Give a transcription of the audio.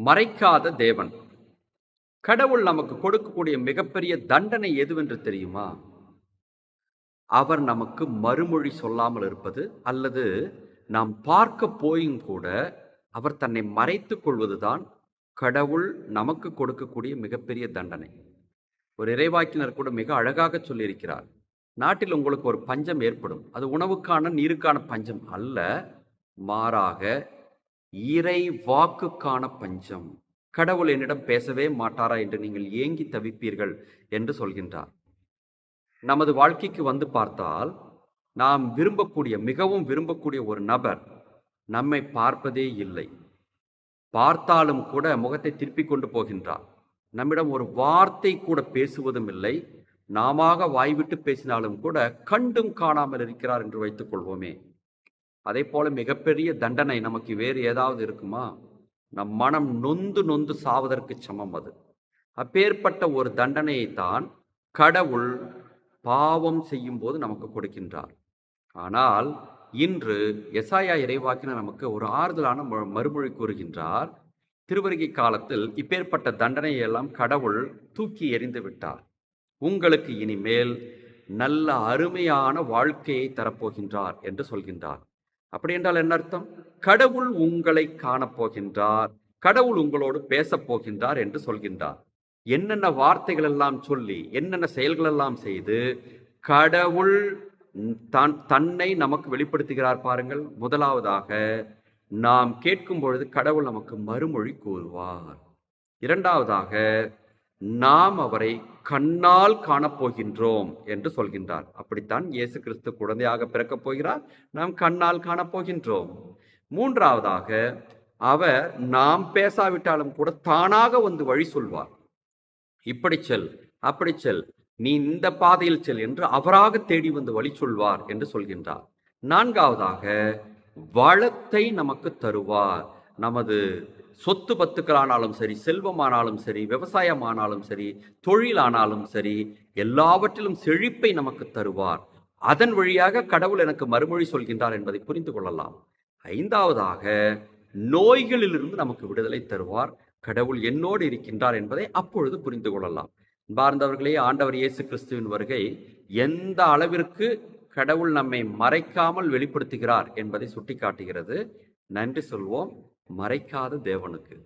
மறைக்காத தேவன். கடவுள் நமக்கு கொடுக்கக்கூடிய மிகப்பெரிய தண்டனை எதுவென்று தெரியுமா? அவர் நமக்கு மறுமொழி சொல்லாமல் இருப்பது அல்லது நாம் பார்க்க போயும் கூட அவர் தன்னை மறைத்துக் கொள்வதுதான் கடவுள் நமக்கு கொடுக்கக்கூடிய மிகப்பெரிய தண்டனை. ஒரு இறைவாக்கினர் கூட மிக அழகாக சொல்லியிருக்கிறார். நாட்டில் உங்களுக்கு ஒரு பஞ்சம் ஏற்படும். அது உணவுக்கான நீருக்கான பஞ்சம் அல்ல. மாறாக இறை வாக்குக்கான பஞ்சம். கடவுள் என்னிடம் பேசவே மாட்டாரா என்று நீங்கள் ஏங்கி தவிப்பீர்கள் என்று சொல்கின்றார். நமது வாழ்க்கைக்கு வந்து பார்த்தால் நாம் விரும்பக்கூடிய மிகவும் விரும்பக்கூடிய ஒரு நபர் நம்மை பார்ப்பதே இல்லை. பார்த்தாலும் கூட முகத்தை திருப்பிக் கொண்டு போகின்றார். நம்மிடம் ஒரு வார்த்தை கூட பேசுவதும் இல்லை. நாம வாய்விட்டு பேசினாலும் கூட கண்டும் காணாமல் இருக்கிறார் என்று வைத்துக் கொள்வோமே. அதே போல மிகப்பெரிய தண்டனை நமக்கு வேறு ஏதாவது இருக்குமா? நம் மனம் நொந்து நொந்து சாவதற்கு சமம் அது. அப்பேற்பட்ட ஒரு தண்டனையை தான் கடவுள் பாவம் செய்யும் போது நமக்கு கொடுக்கின்றார். ஆனால் இன்று எசாயா இறைவாக்கின நமக்கு ஒரு ஆறுதலான மறுமொழி கூறுகின்றார். திருவருகை காலத்தில் இப்பேற்பட்ட தண்டனையை எல்லாம் கடவுள் தூக்கி எறிந்து விட்டார். உங்களுக்கு இனிமேல் நல்ல அருமையான வாழ்க்கையை தரப்போகின்றார் என்று சொல்கின்றார். அப்படி என்றால் என்ன அர்த்தம்? கடவுள் உங்களை காணப்போகின்றார். கடவுள் உங்களோடு பேசப் போகின்றார் என்று சொல்கின்றார். என்னென்ன வார்த்தைகள் எல்லாம் சொல்லி என்னென்ன செயல்கள் எல்லாம் செய்து கடவுள் தான் தன்னை நமக்கு வெளிப்படுத்துகிறார் பாருங்கள். முதலாவதாக நாம் கேட்கும் பொழுது கடவுள் நமக்கு மறுமொழி கூறுவார். இரண்டாவதாக நாம் அவரை கண்ணால் காணப்போகின்றோம் என்று சொல்கின்றார். அப்படித்தான் இயேசு கிறிஸ்து குழந்தையாக பிறக்கப் போகிறார். நாம் கண்ணால் காணப்போகின்றோம். மூன்றாவதாக அவர் நாம் பேசாவிட்டாலும் கூட தானாக வந்து வழி சொல்வார். இப்படி செல் அப்படி செல் நீ இந்த பாதையில் செல் என்று அவராக தேடி வந்து வழி சொல்வார் என்று சொல்கின்றார். நான்காவதாக வளத்தை நமக்கு தருவார். நமது சொத்து பத்துக்களானாலும் சரி செல்வமானாலும் சரி விவசாயமானாலும் சரி தொழிலானாலும் சரி எல்லாவற்றிலும் செழிப்பை நமக்கு தருவார். அதன் வழியாக கடவுள் எனக்கு மறுமொழி சொல்கின்றார் என்பதை புரிந்து கொள்ளலாம். ஐந்தாவதாக நோய்களிலிருந்து நமக்கு விடுதலை தருவார். கடவுள் என்னோடு இருக்கின்றார் என்பதை அப்பொழுது புரிந்து கொள்ளலாம். பார்ந்தவர்களே ஆண்டவர் இயேசு கிறிஸ்துவின் வருகை எந்த அளவிற்கு கடவுள் நம்மை மறைக்காமல் வெளிப்படுத்துகிறார் என்பதை சுட்டிக்காட்டுகிறது. நன்றி சொல்வோம். மறைக்காத தேவனுக்கு.